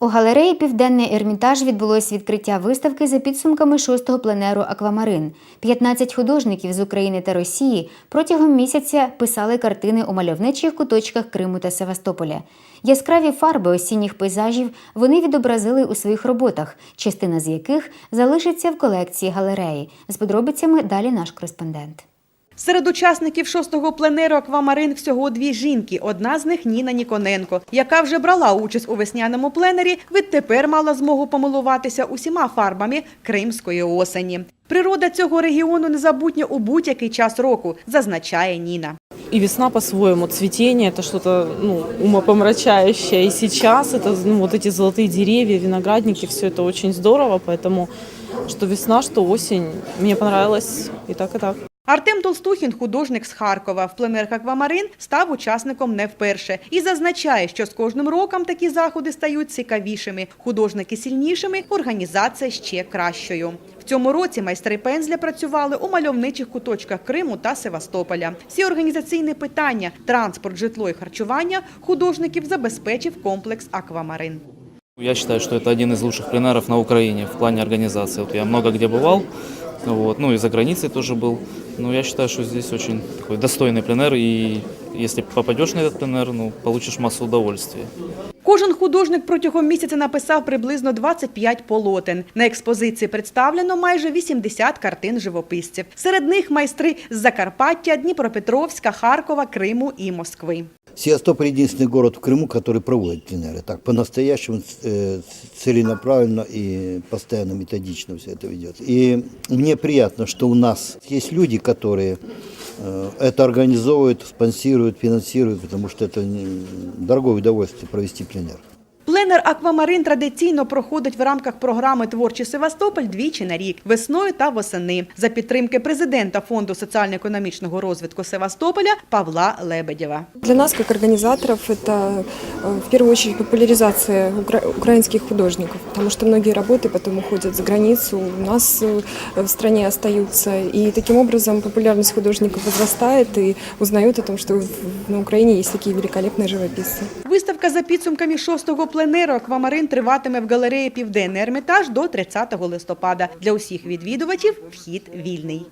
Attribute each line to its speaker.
Speaker 1: У галереї Південний Ермітаж відбулось відкриття виставки за підсумками шостого пленеру Аквамарин. 15 художників з України та Росії протягом місяця писали картини у мальовничих куточках Криму та Севастополя. Яскраві фарби осінніх пейзажів вони відобразили у своїх роботах, частина з яких залишиться в колекції галереї. З подробицями далі наш кореспондент.
Speaker 2: Серед учасників шостого пленеру «Аквамарин» всього дві жінки. Одна з них Ніна Ніконенко, яка вже брала участь у весняному пленері, відтепер мала змогу помилуватися усіма фарбами кримської осені. Природа цього регіону незабутня у будь-який час року, зазначає Ніна.
Speaker 3: И весна по-своему, цветение это что-то ну, умопомрачающее. И сейчас это ну, вот эти золотые деревья, виноградники, все это очень здорово. Поэтому что весна, что осень, мне понравилось и так, и так.
Speaker 2: Артем Толстухін, художник з Харкова, в пленерах «Аквамарин» став учасником не вперше і зазначає, що з кожним роком такі заходи стають цікавішими, художники сильнішими, організація ще кращою. В цьому році майстри пензля працювали у мальовничих куточках Криму та Севастополя. Всі організаційні питання – транспорт, житло і харчування – художників забезпечив комплекс «Аквамарин».
Speaker 4: Я считаю, что это один из лучших пленеров на Украине в плане организации. Вот я много где бывал, вот, ну и за границей тоже был. Но я считаю, что здесь очень такой достойный пленер, и если попадешь на этот пленер, ну, получишь массу удовольствия.
Speaker 2: Кожен художник протягом місяця написав приблизно 25 полотен. На експозиції представлено майже 80 картин живописців. Серед них майстри з Закарпаття, Дніпропетровська, Харкова, Криму і Москви.
Speaker 5: Севастополь единственный город в Крыму, который проводит пленеры. Так, по-настоящему э, целенаправленно и постоянно методично все это ведет. И мне приятно, что у нас есть люди, которые э, это организовывают, спонсируют, финансируют, потому что это не- дорогое удовольствие провести пленер.
Speaker 2: Пленер «Аквамарин» традиційно проходить в рамках програми «Творчий Севастополь» двічі на рік – весною та восени. За підтримки президента Фонду соціально-економічного розвитку Севастополя Павла Лебедєва.
Speaker 6: Для нас, как организаторов, это э, в первую очередь популяризация укра- украинских художников, потому что многие работы потом уходят за границу, у нас э, в стране остаются, и таким образом популярность художников возрастает и узнают о том, что в- на Украине есть такие великолепные живописцы.
Speaker 2: Виставка за підсумками шостого пленеру «Аквамарин» триватиме в галереї «Південний Ермітаж» до 30 листопада. Для усіх відвідувачів вхід вільний.